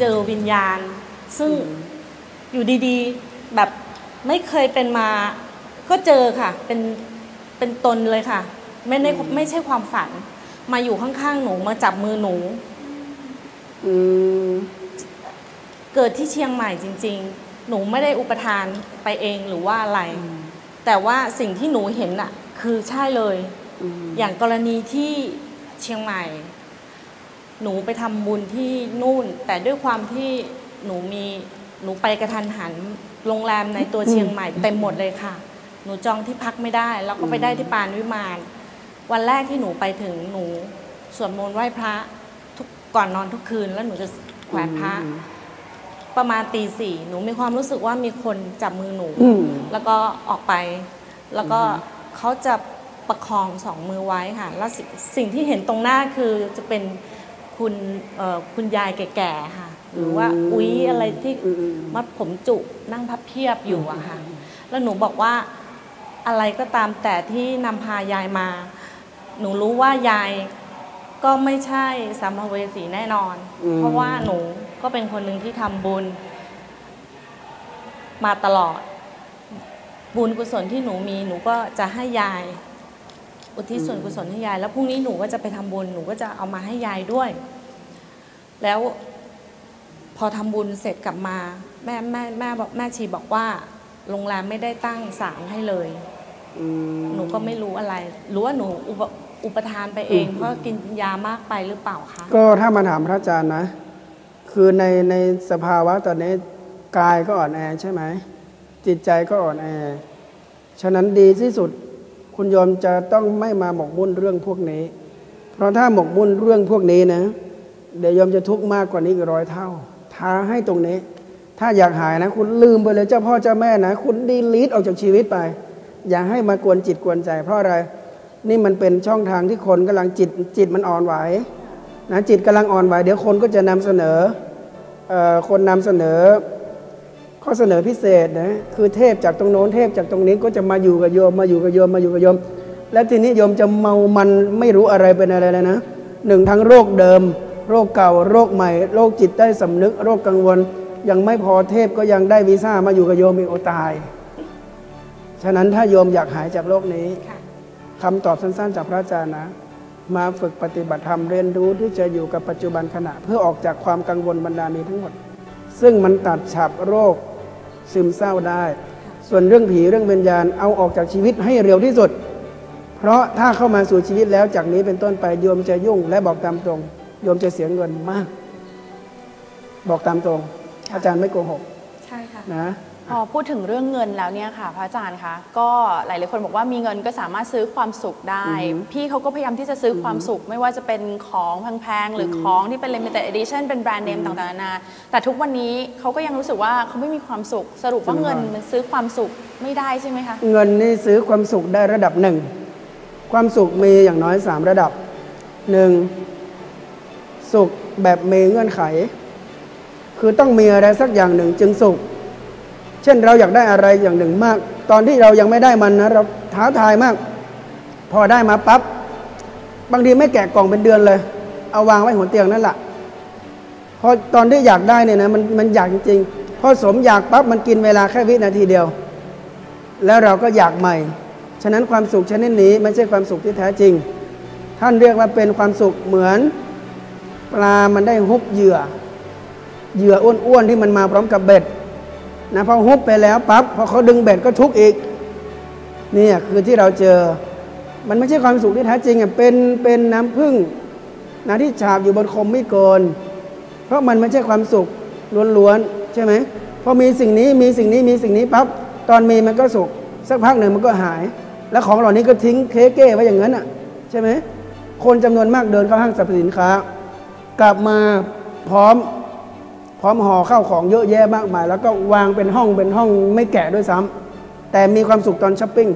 เจอวิญญาณ ซึ่งอยู่ดีๆแบบไม่เคยเป็นมา ก็เจอค่ะ เป็นเป็นตนเลยค่ะ ไม่ได้ไม่ใช่ความฝัน มาอยู่ข้างๆหนูมาจับมือหนูอืมเกิดที่เชียงใหม่จริง ๆ หนูไม่ได้อุปทานไปเองหรือว่าอะไร แต่ว่าสิ่งที่หนูเห็นอะคือใช่เลยอืมอย่างกรณีที่เชียงใหม่ หนูไปทำบุญที่นู่น แต่ด้วยความที่หนูมีหนูไปกระทันหันโรงแรมในตัวเชียงใหม่เต็มหมดเลยค่ะ หนูจองที่พักไม่ได้ แล้วก็ไปได้ที่ปานวิมานวันแรกที่หนูไปถึงหนูสวดมนต์ไหว้พระทุกก่อนนอนทุกคืน แล้วหนูจะแขวนพระ ประมาณตีสี่หนูมีความรู้สึกว่ามีคนจับมือหนูอืมแล้วก็ออกไป แล้วก็เขาจะประคองสองมือไว้ค่ะ แล้วสิสิ่งที่เห็นตรงหน้าคือจะเป็น คุณเอ่อคุณยายแก่ๆค่ะ หรือว่าอืมอุ๊ยอะไรที่อืมอืมมัดผมจุนั่งพับเพียบอยู่อะค่ะ แล้วหนูบอกว่าอะไรก็ตามแต่ที่นำพายายมา หนูรู้ว่ายายก็ไม่ใช่สัมภเวสีแน่นอนอืมเพราะว่าหนูก็เป็นคนหนึ่งที่ทำบุญ มาตลอด บุญกุศลที่หนูมีหนูก็จะให้ยาย อุทิศส่วนกุศลให้ยาย แล้วพรุ่งนี้หนูก็จะไปทำบุญหนูก็จะเอามาให้ยายด้วย แล้วพอทำบุญเสร็จกลับมา แม่แม่แม่บอกแม่ชีบอกว่า โรงแรมไม่ได้ตั้งศาลให้เลยหนูก็ไม่รู้อะไรรู้ว่าหนูอุปอุปทานไปเองเพราะกินยามากไปหรือเปล่าคะก็ถ้ามาถามพระอาจารย์นะ คือในในสภาวะตอนนี้กายก็อ่อนแอใช่ไหมจิตใจก็อ่อนแอ ฉะนั้นดีที่สุด คุณโยมจะต้องไม่มาหมกมุ่นเรื่องพวกนี้ เพราะถ้าหมกมุ่นเรื่องพวกนี้นะ เดี๋ยวโยมจะทุกข์มากกว่านี้อีกร้อยเท่า ท้าให้ตรงนี้ ถ้าอยากหายนะ คุณลืมไปเลยเจ้าพ่อเจ้าแม่นะ คุณดีลีทออกจากชีวิตไป อย่าให้มากวนจิตกวนใจ เพราะอะไร นี่มันเป็นช่องทางที่คนกำลังจิตจิตมันอ่อนไหวนะจิตกำลังอ่อนไหวเดี๋ยวคนก็จะนำเสนอออคนนำเสนอ ข้อเสนอพิเศษนะคือเทพจากตรงโน้นเทพจากตรงนี้ก็จะมาอยู่กับโยมมาอยู่กับโยมมาอยู่กับโยม และทีนี้โยมจะเมามันไม่รู้อะไรเป็นอะไรเลยนะหนึ่งทั้งโรคเดิม โรคเก่า โรคใหม่ โรคจิตใต้สำนึก โรคกังวล ยังไม่พอเทพก็ยังได้วีซ่ามาอยู่กับโยมอีกโอตาย ฉะนั้นถ้าโยมอยากหายจากโรคนี้ค่ะคำตอบสั้นๆ จากพระอาจารย์นะ มาฝึกปฏิบัติธรรมเรียนรู้ที่จะอยู่กับปัจจุบันขณะ เพื่อออกจากความกังวลบรรดานี้ทั้งหมด ซึ่งมันตัดฉับโรค ซึมเศร้าได้ ส่วนเรื่องผีเรื่องวิญญาณเอาออกจากชีวิตให้เร็วที่สุด เพราะถ้าเข้ามาสู่ชีวิตแล้วจากนี้เป็นต้นไปโยมจะยุ่ง และบอกตามตรงโยมจะเสียเงินมาก บอกตามตรง อาจารย์ไม่โกหก ใช่ค่ะนะ พอพูดถึงเรื่องเงินแล้วเนี่ยค่ะ พระอาจารย์คะก็หลายๆคนบอกว่ามีเงินก็สามารถซื้อความสุขได้ พี่เขาก็พยายามที่จะซื้อความสุข ไม่ว่าจะเป็นของแพงๆหรือของที่เป็น limited edition เป็นแบรนด์เนมต่างๆนานาแต่ทุกวันนี้เขาก็ยังรู้สึกว่าเขาไม่มีความสุข สรุปว่าเงินมันซื้อความสุขไม่ได้ใช่ไหมคะเงินนี่ซื้อความสุขได้ระดับหนึ่งความสุขมีอย่างน้อยสามระดับหนึ่งสุขแบบมีเงื่อนไข คือต้องมีอะไรสักอย่างหนึ่งจึงสุข เช่นเราอยากได้อะไรอย่างหนึ่งมาก ตอนที่เรายังไม่ได้มันนะเราท้าทายมาก พอได้มาปั๊บบางทีไม่แกะกล่องเป็นเดือนเลย เอาวางไว้หัวเตียงนั่นแหละพอตอนที่อยากได้เนี่ยนะมันมันอยากจริงๆพอสมอยากปั๊บมันกินเวลาแค่วินาทีเดียว แล้วเราก็อยากใหม่ ฉะนั้นความสุขชนิดนี้ไม่ใช่ความสุขที่แท้จริง ท่านเรียกว่าเป็นความสุขเหมือนปลามันได้ฮุบเหยื่อเหยื่ออ้วนๆที่มันมาพร้อมกับเบ็ด นะพอฮุบไปแล้วปั๊บพอเขาดึงเบ็ดก็ทุกข์อีกเนี่ยคือที่เราเจอมันไม่ใช่ความสุขที่แท้จริงอะเป็นเป็นน้ำผึ้งนะที่ฉาบอยู่บนคมไม่โกนเพราะมันไม่ใช่ความสุขล้วนๆใช่ไหมพอมีสิ่งนี้มีสิ่งนี้มีสิ่งนี้ปั๊บตอนมีมันก็สุข สักพักหนึ่งมันก็หาย แล้วของเหล่านี้ก็ทิ้งเคเก้ไว้อย่างนั้นอะใช่ไหมคนจำนวนมากเดินเข้าห้างสรรพสินค้า กลับมาพร้อม พร้อมห่อข้าวของเยอะแยะมากมาย แล้วก็วางเป็นห้องเป็นห้องไม่แกะด้วยซ้ำแต่มีความสุขตอนช้อปปิ้ง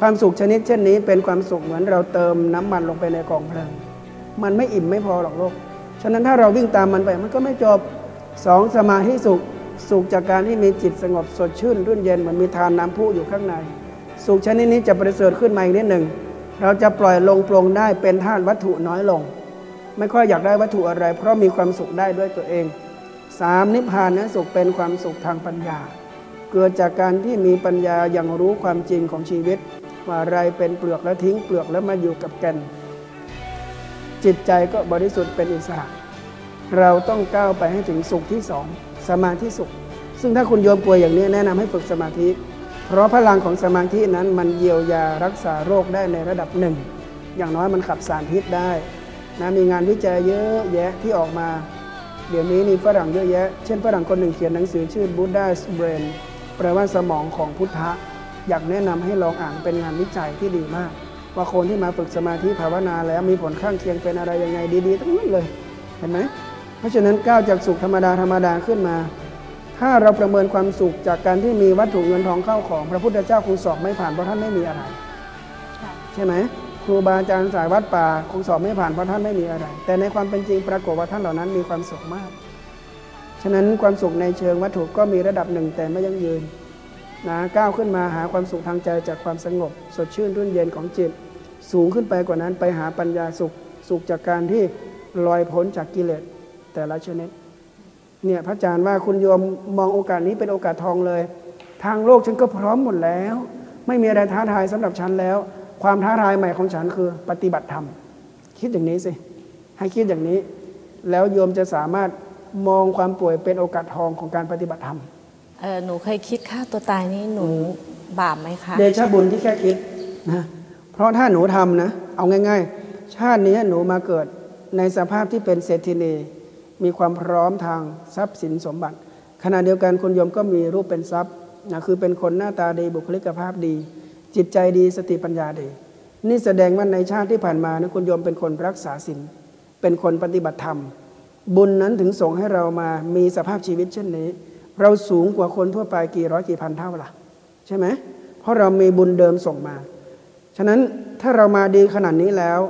ความสุขชนิดเช่นนี้เป็นความสุขเหมือนเราเติมน้ำมันลงไปในกองเพลิง มันไม่อิ่มไม่พอหรอกโลก ฉะนั้นถ้าเราวิ่งตามมันไปมันก็ไม่จบสองสมาธิสุข สุขจากการที่มีจิตสงบสดชื่นรื่นเย็นเหมันมีทานน้ำพุอยู่ข้างใน สุขชนิดนี้จะประเสริฐขึ้นมาอีกนิดหนึ่ง เราจะปล่อยลงปลงได้เป็นธาตุวัตถุน้อยลง ไม่ค่อยอยากได้วัตถุอะไร เพราะมีความสุขได้ด้วยตัวเอง สามนิพพานนะสุขเป็นความสุขทางปัญญา เกิดจากการที่มีปัญญาอย่างรู้ความจริงของชีวิต ว่าอะไรเป็นเปลือกแล้วทิ้งเปลือกแล้วมาอยู่กับแก่น จิตใจก็บริสุทธิ์เป็นอิสระ เราต้องก้าวไปให้ถึงสุขที่สองสมาธิสุข ซึ่งถ้าคุณโยมป่วยอย่างนี้แนะนำให้ฝึกสมาธิ เพราะพลังของสมาธินั้นมันเยียวยารักษาโรคได้ในระดับหนึ่งอย่างน้อยมันขับสารพิษได้นะมีงานวิจัยเยอะแยะที่ออกมา เดี๋ยวนี้มีฝรั่งเยอะแยะ เช่นฝรั่งคนหนึ่งเขียนหนังสือชื่อ Buddha's Brain แปลว่าสมองของพุทธะ อยากแนะนำให้ลองอ่านเป็นงานวิจัยที่ดีมาก ว่าคนที่มาฝึกสมาธิภาวนาแล้วมีผลข้างเคียงเป็นอะไรยังไงดีๆทั้งนั้นเลย เห็นไหม เพราะฉะนั้นก้าวจากสุขธรรมดาธรรมดาขึ้นมา ถ้าเราประเมินความสุขจากการที่มีวัตถุเงินทองเข้าของ พระพุทธเจ้าคงสอบไม่ผ่านเพราะท่านไม่มีอะไรค่ะใช่ไหมค รูบาอาจารย์สายวัดป่าคงสอบไม่ผ่านเพราะท่านไม่มีอะไร แต่ในความเป็นจริงปรากฏว่าท่านเหล่านั้นมีความสุขมาก ฉะนั้นความสุขในเชิงวัตถุก็มีระดับหนึ่งแต่ไม่ยั่งยืนนะก้าวขึ้นมาหาความสุขทางใจจากความสงบ สดชื่นรื่นเย็นของจิต สูงขึ้นไปกว่านั้นไปหาปัญญาสุขสุขจากการที่ลอยพ้นจากกิเลสแต่ละชนิดเนี่ยพระอาจารย์ว่าคุณโยมมองโอกาสนี้เป็นโอกาสทองเลย ทางโลกฉันก็พร้อมหมดแล้ว ไม่มีอะไรท้าทายสำหรับฉันแล้ว ความท้าทายใหม่ของฉันคือปฏิบัติธรรม คิดอย่างนี้สิ ให้คิดอย่างนี้ แล้วโยมจะสามารถมองความป่วยเป็นโอกาสทองของการปฏิบัติธรรมเออหนูเคยคิดฆ่าตัวตายนี่หนูบาปไหมคะเดชะบุญที่แค่คิดนะเพราะถ้าหนูทำนะ เอาง่าย ๆ ชาตินี้หนูมาเกิดในสภาพที่เป็นเศรษฐินี มีความพร้อมทางทรัพย์สินสมบัติ ขณะเดียวกันคุณโยมก็มีรูปเป็นทรัพย์นะคือเป็นคนหน้าตาดีบุคลิกภาพดี จิตใจดีสติปัญญาดี นี่แสดงว่าในชาติที่ผ่านมานะคุณโยมเป็นคนรักษาศีลเป็นคนปฏิบัติธรรม บุญนั้นถึงส่งให้เรามามีสภาพชีวิตเช่นนี้ เราสูงกว่าคนทั่วไปกี่ร้อยกี่พันเท่าล่ะ ใช่ไหมเพราะเรามีบุญเดิมส่งมา ฉะนั้นถ้าเรามาดีขนาดนี้แล้ว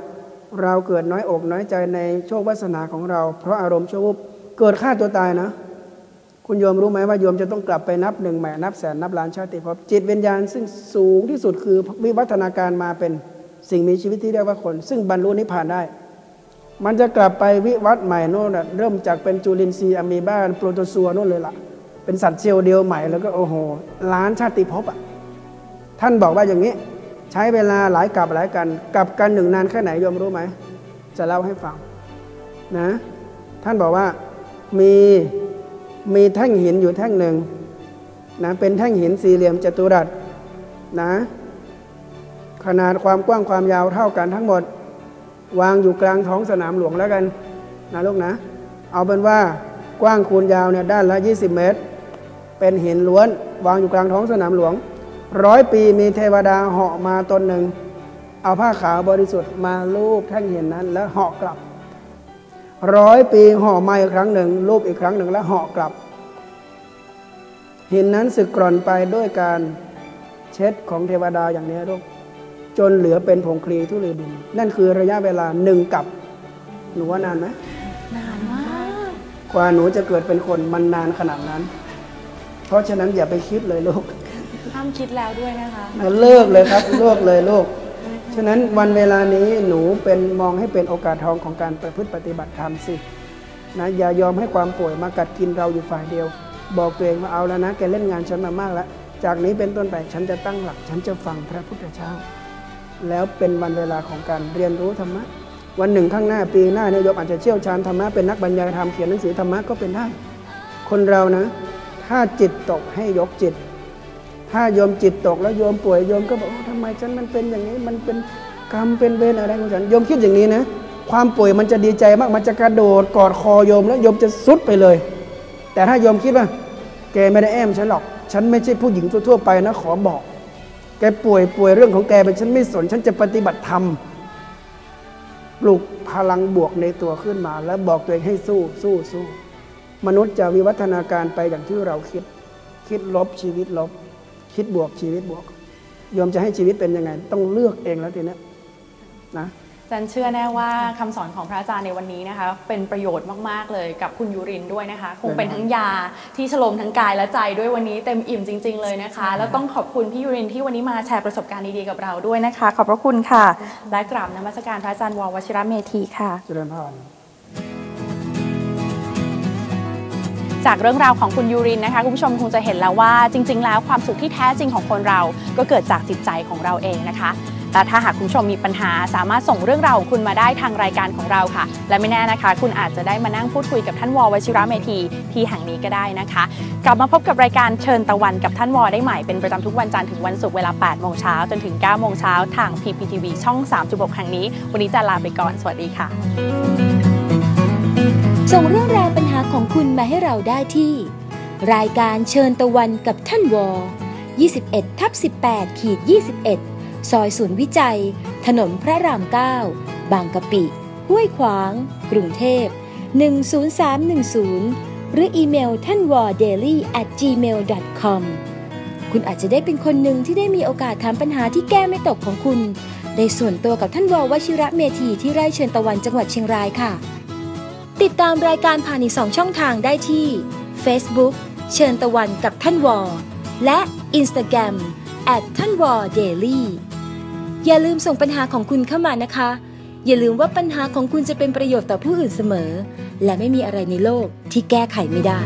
เราเกิดน้อยอกน้อยใจในโชควาสนาของเรา เพราะอารมณ์ชั่ววูบเกิดฆ่าตัวตายนะ คุณโยมรู้ไหมว่าโยมจะต้องกลับไปนับหนึ่งแหม่นับแสนนับล้านชาติภพจิตวิญญาณ ซึ่งสูงที่สุดคือวิวัฒนาการมาเป็นสิ่งมีชีวิตที่เรียกว่าคน ซึ่งบรรลุนิพพานได้ มันจะกลับไปวิวัฒน์ใหม่โน่นน่ะเริ่มจากเป็นจุลินทรีย์อะมีบ้านโปรโตซัวโน่นเลยล่ะ เป็นสัตว์เซลล์เดียวใหม่แล้วก็โอ้โหล้านชาติภพอะท่านบอกว่าอย่างนี้ ใช้เวลาหลายกับหลายกันกลับกันหนึ่งนานแค่ไหนโยมรู้ไหมจะเล่าให้ฟังนะ ท่านบอกว่ามี มีแท่งหินอยู่แท่งหนึ่งนะเป็นแท่งหินสี่เหลี่ยมจัตุรัสนะขนาดความกว้างความยาวเท่ากันทั้งหมด วางอยู่กลางท้องสนามหลวงแล้วกันนะลูกนะ เอาเป็นว่ากว้างคูณยาวเนี่ยด้านละ 20 เมตร เป็นหินล้วน วางอยู่กลางท้องสนามหลวงร้อยปีมีเทวดาเหาะมาตนหนึ่ง เอาผ้าขาวบริสุทธิ์มาลูบแท่งหินนั้น แล้วเหาะกลับ ร้อยปีเหาะมาอีกครั้งหนึ่งลูบอีกครั้งหนึ่งแล้วเหาะกลับ หินนั้นสึกกร่อนไปด้วยการเช็ดของเทวดาอย่างนี้ลูกจนเหลือเป็นผงคลีทุลีดิน นั่นคือระยะเวลาหนึ่งกับ หนูว่านานไหมนานมากกว่าหนูจะเกิดเป็นคนมันนานขนาดนั้น เพราะฉะนั้นอย่าไปคิดเลยลูกห้ามคิดแล้วด้วยนะคะ เลิกเลยครับ เลิกเลยลูกฉะนั้นวันเวลานี้หนูเป็นมองให้เป็นโอกาสทองของการประพฤติปฏิบัติธรรมสินะอย่ายอมให้ความป่วยมากัดกินเราอยู่ฝ่ายเดียว บอกตัวเองว่าเอาแล้วนะ แกเล่นงานฉันมามากแล้ว จากนี้เป็นต้นไปฉันจะตั้งหลัก ฉันจะฟังพระพุทธเจ้า แล้วเป็นวันเวลาของการเรียนรู้ธรรมะ วันหนึ่งข้างหน้าปีหน้าเนี่ยโยมอาจจะเชี่ยวชาญธรรมะเป็นนักบรรยายธรรมเขียนหนังสือธรรมะก็เป็นได้ คนเรานะ ถ้าจิตตกให้ยกจิต ถ้าโยมจิตตกแล้วโยมป่วยโยมก็บอกว่าท ฉันมันเป็นอย่างนี้มันเป็นกรรมเป็นเวรอะไรของฉันโยมคิดอย่างนี้นะความป่วยมันจะดีใจมากมันจะกระโดดกอดคอโยมแล้วโยมจะสุดไปเลย แต่ถ้าโยมคิดว่า แกไม่ได้แอมฉันหรอก ฉันไม่ใช่ผู้หญิงทั่วๆไปนะขอบอก แกป่วยป่วยเรื่องของแกเป็นฉันไม่สน ฉันจะปฏิบัติธรรมปลุกพลังบวกในตัวขึ้นมา แล้วบอกตัวเองให้สู้สู้สู้มนุษย์จะวิวัฒนาการไปอย่างที่เราคิด คิดลบชีวิตลบ คิดบวกชีวิตบวก โยมจะให้ชีวิตเป็นยังไง ต้องเลือกเองแล้วทีเนี้ยนะจันเชื่อแน่ว่าคำสอนของพระอาจารย์ในวันนี้นะคะ เป็นประโยชน์มาก ๆ เลยกับคุณยูรินด้วยนะคะ คงเป็นทั้งยาที่ฉลมทั้งกายและใจด้วยวันนี้เต็มอิ่มจริง ๆ เลยนะคะ แล้วต้องขอบคุณพี่ยูรินที่วันนี้มาแชร์ประสบการณ์ดี ๆ กับเราด้วยนะคะ ขอบพระคุณค่ะ และกราบนมัสการพระอาจารย์ววชิระเมธีค่ะเจริญพร จากเรื่องราวของคุณยูรินนะคะคุณผู้ชมคงจะเห็นแล้วว่าจริง ๆ แล้วความสุขที่แท้จริงของคนเราก็เกิดจากจิตใจของเราเองนะคะและถ้าหากคุณผู้ชมมีปัญหาสามารถส่งเรื่องราวของคุณมาได้ทางรายการของเราค่ะ และไม่แน่นะคะ คุณอาจจะได้มานั่งพูดคุยกับท่านวอวชิระเมธีที่แห่งนี้ก็ได้นะคะ กลับมาพบกับรายการเชิญตะวันกับท่านวอได้ใหม่เป็นประจำทุกวันจันทร์ถึงวันศุกร์เวลา 8 โมงเช้าจนถึง 9 โมงเช้าทาง PPTV ช่อง 3.6 แห่งนี้ วันนี้จะลาไปก่อน สวัสดีค่ะ ส่งเรื่องราว ของคุณมาให้เราได้ที่ รายการเชิญตะวันกับท่านวอ21ทับ18ขีด21 ซอยศูนย์วิจัย ถนนพระราม 9 บางกะปิห้วยขวาง กรุงเทพ 10310 หรืออีเมลท่านวอ daily at gmail com คุณอาจจะได้เป็นคนหนึ่งที่ได้มีโอกาสถามปัญหาที่แก้ไม่ตกของคุณ ได้ส่วนตัวกับท่านวอวชิระเมธีที่ไร่เชิญตะวันจังหวัดเชียงรายค่ะ ติดตามรายการผ่านอีก2ช่องทางได้ที่ Facebook เชิญตะวันกับท่านวอ และ Instagram at ท่านวอ daily อย่าลืมส่งปัญหาของคุณเข้ามานะคะ อย่าลืมว่าปัญหาของคุณจะเป็นประโยชน์ต่อผู้อื่นเสมอ และไม่มีอะไรในโลกที่แก้ไขไม่ได้